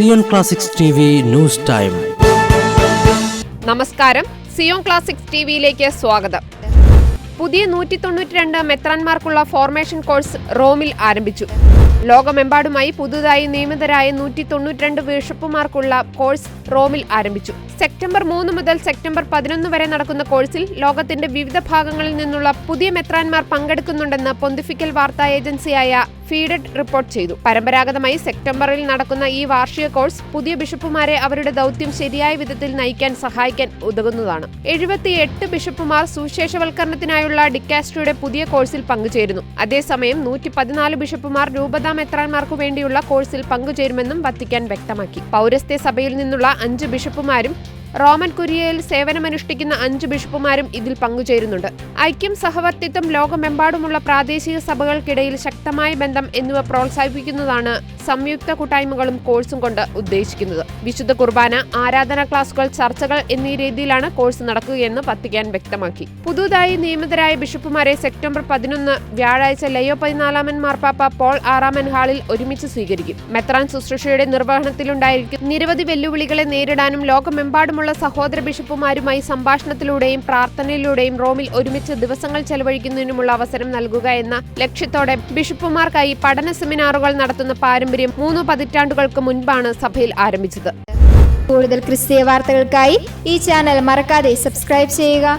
Zion classics news time നമസ്കാരം. Zion classics T വിയിലേക്ക് സ്വാഗതം. പുതിയ നൂറ്റി തൊണ്ണൂറ്റി രണ്ട് മെത്രാൻമാർക്കുള്ള ഫോർമേഷൻ കോഴ്സ് റോമിൽ ആരംഭിച്ചു. ലോകമെമ്പാടുമായി പുതുതായി നിയമിതരായ നൂറ്റി തൊണ്ണൂറ്റിരണ്ട് ബിഷപ്പുമാർക്കുള്ള കോഴ്സ് റോമിൽ ആരംഭിച്ചു. സെപ്റ്റംബർ മൂന്ന് മുതൽ സെപ്റ്റംബർ പതിനൊന്ന് വരെ നടക്കുന്ന കോഴ്സിൽ ലോകത്തിന്റെ വിവിധ ഭാഗങ്ങളിൽ നിന്നുള്ള പുതിയ മെത്രാൻമാർ പങ്കെടുക്കുന്നുണ്ടെന്ന് പൊന്തിഫിക്കൽ വാർത്താ ഏജൻസിയായ ഫീഡഡ് റിപ്പോർട്ട് ചെയ്തു. പരമ്പരാഗതമായി സെപ്റ്റംബറിൽ നടക്കുന്ന ഈ വാർഷിക കോഴ്സ് പുതിയ ബിഷപ്പുമാരെ അവരുടെ ദൗത്യം ശരിയായ വിധത്തിൽ നയിക്കാൻ സഹായിക്കാൻ ഉതകുന്നതാണ്. എഴുപത്തിയെട്ട് ബിഷപ്പുമാർ സുവിശേഷവൽക്കരണത്തിനായുള്ള ഡിക്കാസ്ട്രിയുടെ പുതിയ കോഴ്സിൽ പങ്കുചേരുന്നു. അതേസമയം നൂറ്റി പതിനാല് ബിഷപ്പുമാർ രൂപതാ മെത്രാൻമാർക്കു വേണ്ടിയുള്ള കോഴ്സിൽ പങ്കുചേരുമെന്നും വത്തിക്കാൻ വ്യക്തമാക്കി. പൗരസ്ത്യ സഭയിൽ നിന്നുള്ള അഞ്ച് ബിഷപ്പുമാരും റോമൻ കുര്യയിൽ സേവനമനുഷ്ഠിക്കുന്ന അഞ്ച് ബിഷപ്പുമാരും ഇതിൽ പങ്കുചേരുന്നുണ്ട്. ഐക്യം സഹവർത്തിത്വം ലോകമെമ്പാടുമുള്ള പ്രാദേശിക സഭകൾക്കിടയിൽ ശക്തമായ ബന്ധം എന്നിവ പ്രോത്സാഹിപ്പിക്കുന്നതാണ് സംയുക്ത കൂട്ടായ്മകളും കോഴ്സും കൊണ്ട് ഉദ്ദേശിക്കുന്നത്. വിശുദ്ധ കുർബാന ആരാധനാ ക്ലാസുകൾ ചർച്ചകൾ എന്നീ രീതിയിലാണ് കോഴ്സ് നടക്കുകയെന്ന് പത്തിക്കാൻ വ്യക്തമാക്കി. പുതുതായി നിയമിതരായ ബിഷപ്പുമാരെ സെപ്റ്റംബർ പതിനൊന്ന് വ്യാഴാഴ്ച ലയോ പതിനാലാമൻ മാർപ്പാപ്പ പോൾ ആറാമൻ ഹാളിൽ ഒരുമിച്ച് സ്വീകരിക്കും. മെത്രാൻ ശുശ്രൂഷയുടെ നിർവഹണത്തിലുണ്ടായിരിക്കും നിരവധി വെല്ലുവിളികളെ നേരിടാനും ലോകമെമ്പാടുമുള്ള സഹോദര ബിഷപ്പുമാരുമായി സംഭാഷണത്തിലൂടെയും പ്രാർത്ഥനയിലൂടെയും റോമിൽ ഒരുമിച്ച് ദിവസങ്ങൾ ചെലവഴിക്കുന്നതിനുമുള്ള അവസരം നൽകുക എന്ന ലക്ഷ്യത്തോടെ ബിഷപ്പുമാർക്കായി പഠന സെമിനാറുകൾ നടത്തുന്ന പാരമ്പര്യം മൂന്ന് പതിറ്റാണ്ടുകൾക്ക് മുൻപാണ് സഭയിൽ ആരംഭിച്ചത്. കൂടുതൽ ക്രിസ്തീയ വാർത്തകൾക്കായി ഈ ചാനൽ മറക്കാതെ സബ്സ്ക്രൈബ് ചെയ്യുക.